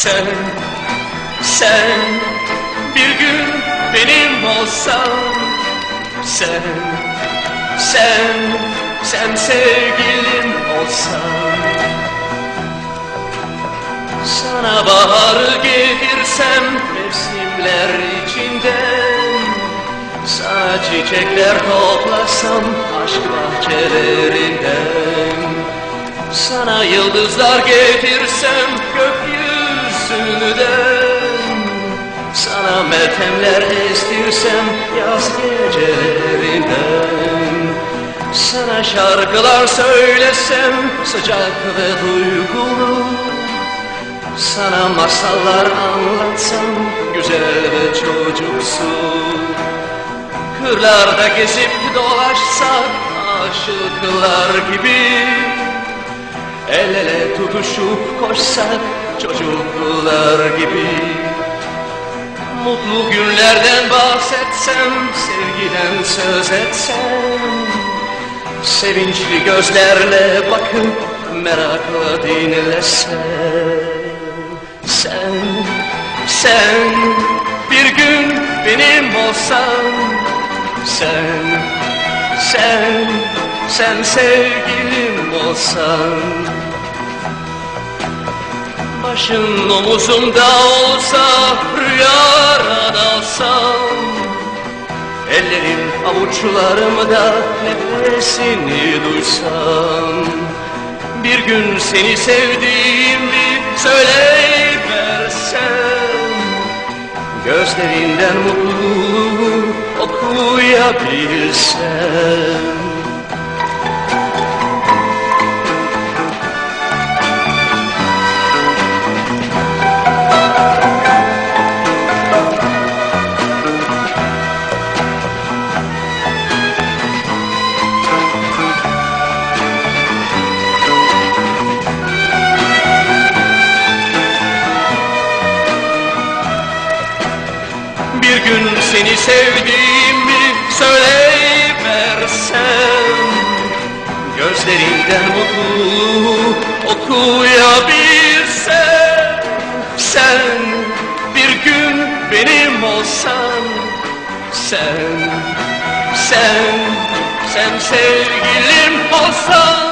Sen, sen bir gün benim olsan Sen, sen, sen sevgilim olsan. Sana baharı getirsem mevsimler içinden Sana çiçekler toplasam aşk bahçelerinden. Sana yıldızlar getirsem gökyüzünden meltemler estirsem yaz gecelerinden. Sana şarkılar söylesem sıcak ve duygulu. Sana masallar anlatsam güzel ve çocuksu. Kırlarda gezip dolaşsak aşıklar gibi. El ele tutuşup koşsak çocuklar gibi Mutlu günlerden bahsetsem, sevgiden söz etsem Sevinçli gözlerle bakıp merakla dinlesem. Sen, sen bir gün benim olsan Sen, sen, sen sevgilim olsan. Başın omuzumda olsa rüyara dalsam Ellerin avuçlarımda nefesini duysam Bir gün seni sevdiğimi söyleyiversem Gözlerinden mutluluğu okuyabilsem Bir gün seni sevdiğimi söyleyiversem Gözlerinden mutluluğu okuyabilsem Sen bir gün benim olsan Sen, sen, sen sevgilim olsan